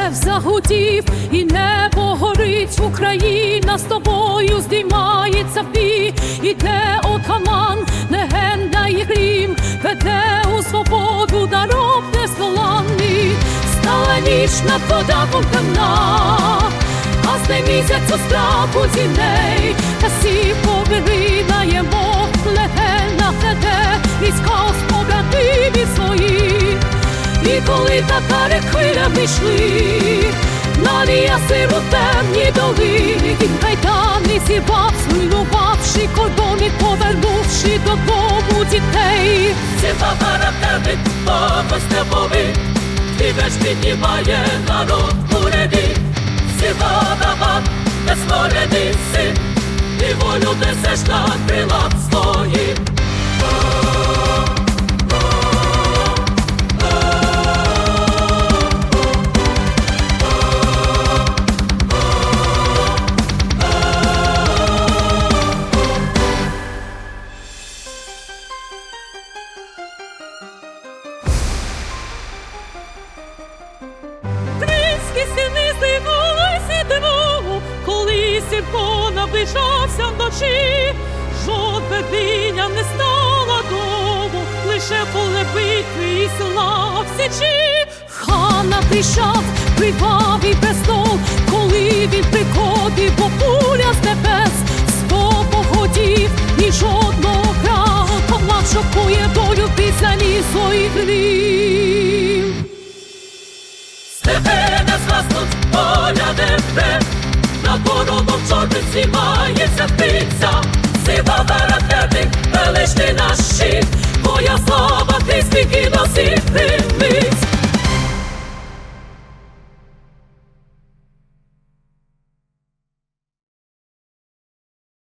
Лев загудів і небо горить, Україна з тобою здіймається бій, іде отаман, легенда і грім, веде у свободу даров нездоланний, стала ніч над кодаком темна, гасне місяць у страху тіней, та всі повиринаємо, Коли татари хвилями йшли, Налія сиру темні долини, він кайдани зірвав, зруйнувавши кордони, повернувши додому дітей. Сіла характерник, папа степовий, меч піднімає народ у ряді. Сіла набат, безкорений син, і волю несеш на крилах своїх. Наближався вночі, жодна диня не стала дому, лише поле битви і села в січі. Хана прийшов кривавий престол, коли він приходив, бо пуля з небес сто погодів і жодного краю Павла шокує долю пісні своїх грів. Степи не згаснуть, поля не впре, над ворогом чорним знімається птиця. Сива характерник, величний наш щит, твоя слава ти спіки носив,